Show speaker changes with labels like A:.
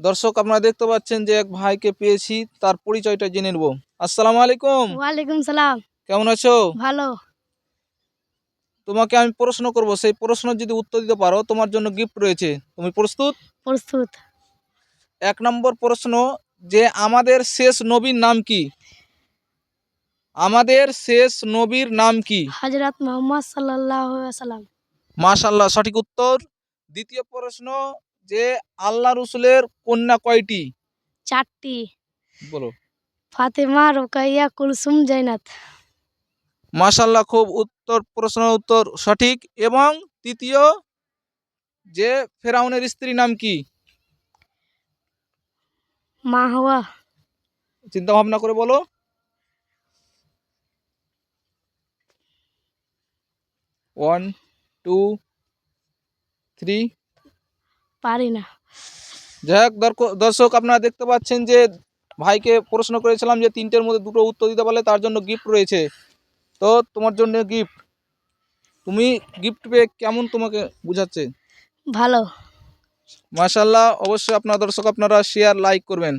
A: দর্শক আপনারা দেখতে পাচ্ছেন যে এক ভাইকে পেয়েছি তার পরিচয়টা জেনে নেব। আসসালামু আলাইকুম।
B: ওয়ালাইকুম সালাম।
A: কেমন আছো?
B: ভালো।
A: তোমাকে আমি প্রশ্ন করব সেই প্রশ্ন যদি উত্তর দিতে পারো তোমার জন্য গিফট রয়েছে। তুমি প্রস্তুত?
B: প্রস্তুত।
A: এক নম্বর প্রশ্ন যে আমাদের শেষ নবীর নাম কি? আমাদের শেষ নবীর নাম কি?
B: হজরত মোহাম্মদ সাল্লাহ সাল্লাম
A: মাশাল্লাহ সঠিক উত্তর। দ্বিতীয় প্রশ্ন যে আল্লাহ রসুলের কন্যা কয়টি?
B: চারটি।
A: বলো।
B: ফাতেমা রোকাইয়া কুলসুম জৈনাত
A: মাশাল্লাহ খুব উত্তর প্রশ্ন উত্তর সঠিক। এবং তৃতীয় যে ফেরাউনের স্ত্রী নাম কি?
B: মা হওয়া
A: চিন্তা ভাবনা করে বলো। ওয়ান টু থ্রি
B: পারি না।
A: যাই হোক দর্শক আপনারা দেখতে পাচ্ছেন যে ভাইকে প্রশ্ন করেছিলাম যে তিনটের মধ্যে দুটো উত্তর দিতে পারলে তার জন্য গিফট রয়েছে। তো তোমার জন্য গিফট তুমি গিফট পেয়ে কেমন তোমাকে বুঝাচ্ছে?
B: ভালো।
A: মাশাল্লাহ অবশ্যই আপনার দর্শক আপনারা শেয়ার লাইক করবেন।